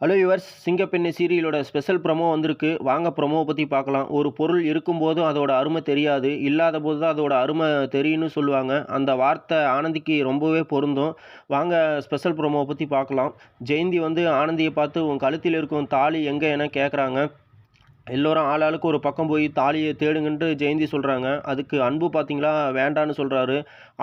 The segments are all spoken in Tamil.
ஹலோ யுவர்ஸ் சிங்கப்பெண்ணை சீரியலோட ஸ்பெஷல் ப்ரமோ வந்திருக்கு. வாங்க ப்ரமோவை பற்றி பார்க்கலாம். ஒரு பொருள் இருக்கும்போது அதோட அருமை தெரியாது. இல்லாத போது தான் அதோட அருமை தெரியும்னு சொல்லுவாங்க. அந்த வார்த்தை ஆனந்திக்கு ரொம்பவே பொருந்தும். வாங்க ஸ்பெஷல் ப்ரமோவை பற்றி பார்க்கலாம். ஜெயந்தி வந்து ஆனந்தியை பார்த்து உன் கழுத்தில் இருக்கும் தாலி எங்கே? என கேட்குறாங்க எல்லோரும் ஆளாளுக்கு ஒரு பக்கம் போய் தாலியை தேடுங்கன்ட்டு ஜெயந்தி சொல்கிறாங்க அதுக்கு அன்பு பார்த்தீங்களா வேண்டான்னு சொல்கிறாரு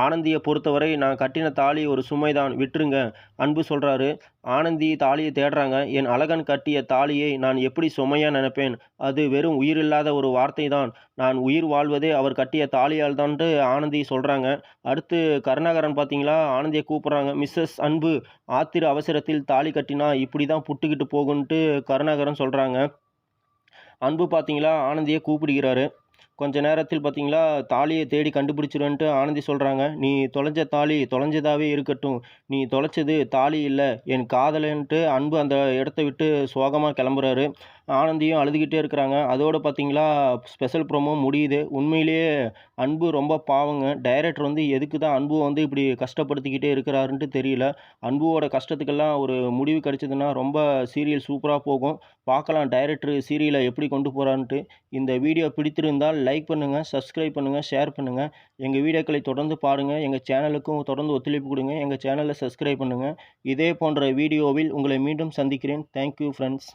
ஆனந்தியை பொறுத்தவரை நான் கட்டின தாலி ஒரு சுமைதான். விட்டுருங்க. அன்பு சொல்கிறாரு ஆனந்தி தாலியை தேடுறாங்க. என் அழகன் கட்டிய தாலியை நான் எப்படி சுமையாக நினைப்பேன்? அது வெறும் உயிரில்லாத ஒரு வார்த்தை தான் நான் உயிர் வாழ்வதே அவர் கட்டிய தாலியால் தான்ட்டு ஆனந்தி சொல்கிறாங்க அடுத்து கருணாகரன் பார்த்தீங்களா ஆனந்தியை கூப்பிட்றாங்க. மிஸ்ஸஸ் அன்பு ஆத்திர அவசரத்தில் தாலி கட்டினா இப்படி தான் புட்டுக்கிட்டு போகுன்ட்டு கருணாகரன் சொல்கிறாங்க அன்பு பார்த்தீங்களா ஆனந்தியை கூப்பிடுகிறாரு. கொஞ்ச நேரத்தில் பார்த்தீங்களா தாலியை தேடி கண்டுபிடிச்சிருன்ட்டு ஆனந்தி சொல்கிறாங்க நீ தொலைஞ்ச தாலி தொலைஞ்சதாகவே இருக்கட்டும். நீ தொலைச்சது தாலி இல்லை. என் காதலன்ட்டு அன்பு அந்த இடத்த விட்டு சோகமாக கிளம்புறாரு. ஆனந்தியும் அழுதுகிட்டே இருக்கிறாங்க. அதோடு பார்த்தீங்களா ஸ்பெஷல் ப்ரோமோ முடியுது. உண்மையிலேயே அன்பு ரொம்ப பாவங்க. டைரக்டர் வந்து எதுக்கு தான் அன்பு வந்து இப்படி கஷ்டப்படுத்திக்கிட்டே இருக்கிறாருன்ட்டு தெரியல. அன்புவோட கஷ்டத்துக்கெல்லாம் ஒரு முடிவு கிடைச்சதுன்னா ரொம்ப சீரியல் சூப்பராக போகும். பார்க்கலாம் டைரக்டர் சீரியலை எப்படி கொண்டு போகிறான்ட்டு இந்த வீடியோ பிடித்திருந்தால் லைக் பண்ணுங்கள் சப்ஸ்கிரைப் பண்ணுங்கள் ஷேர் பண்ணுங்கள் எங்கள் வீடியோக்களை தொடர்ந்து பாருங்கள் எங்கள் சேனலுக்கும் தொடர்ந்து ஒத்துழைப்பு கொடுங்க. எங்கள் சேனலை சப்ஸ்கிரைப் பண்ணுங்கள் இதே போன்ற வீடியோவில் உங்களை மீண்டும் சந்திக்கிறேன். Thank you friends